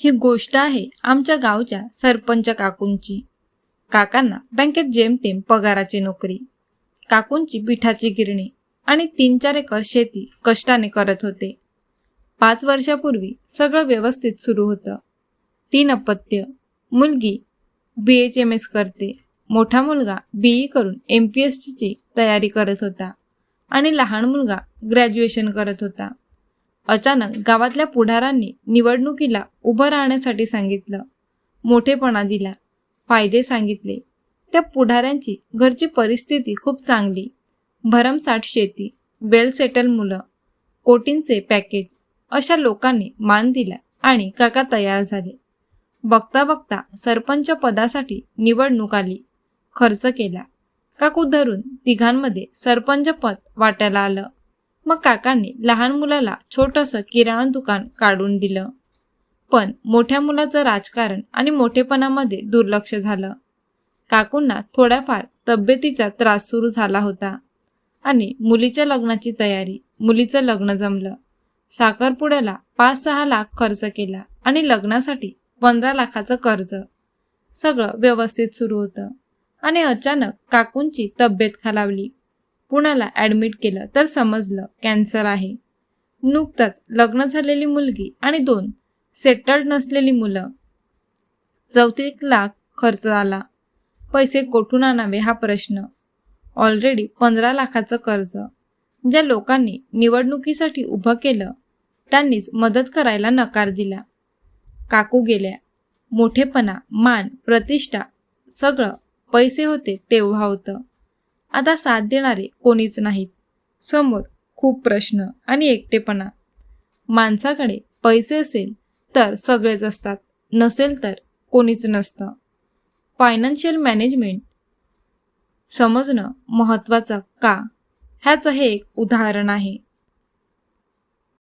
ही गोष्ट आहे आमच्या गावच्या सरपंच काकूंची. काकांना बँकेत जेमतेम पगाराची नोकरी काकूंची पिठाची गिरणी आणि तीन चार एकर शेती कष्टाने करत होते. पाच वर्षापूर्वी सगळं व्यवस्थित सुरू होतं. तीन अपत्य मुलगी बी एच एम एस करते मोठा मुलगा बी ई करून एम पी एस ची तयारी करत होता आणि लहान मुलगा ग्रॅज्युएशन करत होता. अचानक गावातल्या पुढारांनी निवडणुकीला उभं राहण्यासाठी सांगितलं. मोठेपणा दिला. फायदे सांगितले. त्या पुढाऱ्यांची घरची परिस्थिती खूप चांगली. भरमसाठ शेती वेल सेटल मुलं कोटींचे पॅकेज अशा लोकांनी मान दिला आणि काका तयार झाले. बघता बघता सरपंच पदासाठी निवडणूक आली. खर्च केला. काकू धरून तिघांमध्ये सरपंच पद वाट्याला आलं. मग काकांनी लहान मुलाला छोटंसं किराणा दुकान काढून दिलं. पण मोठ्या मुलाचं राजकारण आणि मोठेपणामध्ये दुर्लक्ष झालं. काकूंना थोड्याफार तब्येतीचा त्रास सुरू झाला होता आणि मुलीच्या लग्नाची तयारी मुलीचं लग्न जमलं. साखरपुड्याला पाच सहा लाख खर्च केला आणि लग्नासाठी पंधरा लाखाचं कर्ज. सगळं व्यवस्थित सुरू होतं आणि अचानक काकूंची तब्येत खालावली. कुणाला ॲडमिट केलं तर समजलं कॅन्सर आहे. नुकतंच लग्न झालेली मुलगी आणि दोन सेटल्ड नसलेली मुलं. चौतीस लाख खर्च आला. पैसे कोठून आणावे हा प्रश्न. ऑलरेडी पंधरा लाखाचं कर्ज. ज्या लोकांनी निवडणुकीसाठी उभं केलं त्यांनीच मदत करायला नकार दिला. काकू गेल्या. मोठेपणा मान प्रतिष्ठा सगळं पैसे होते तेव्हा होतं. आता साथ देणारे कोणीच नाहीत. समोर खूप प्रश्न आणि एकटेपणा. माणसाकडे पैसे असेल तर सगळेच असतात नसेल तर कोणीच नसतं. फायनान्शियल मॅनेजमेंट समजणं महत्त्वाचं का? ह्याचं हे एक उदाहरण आहे.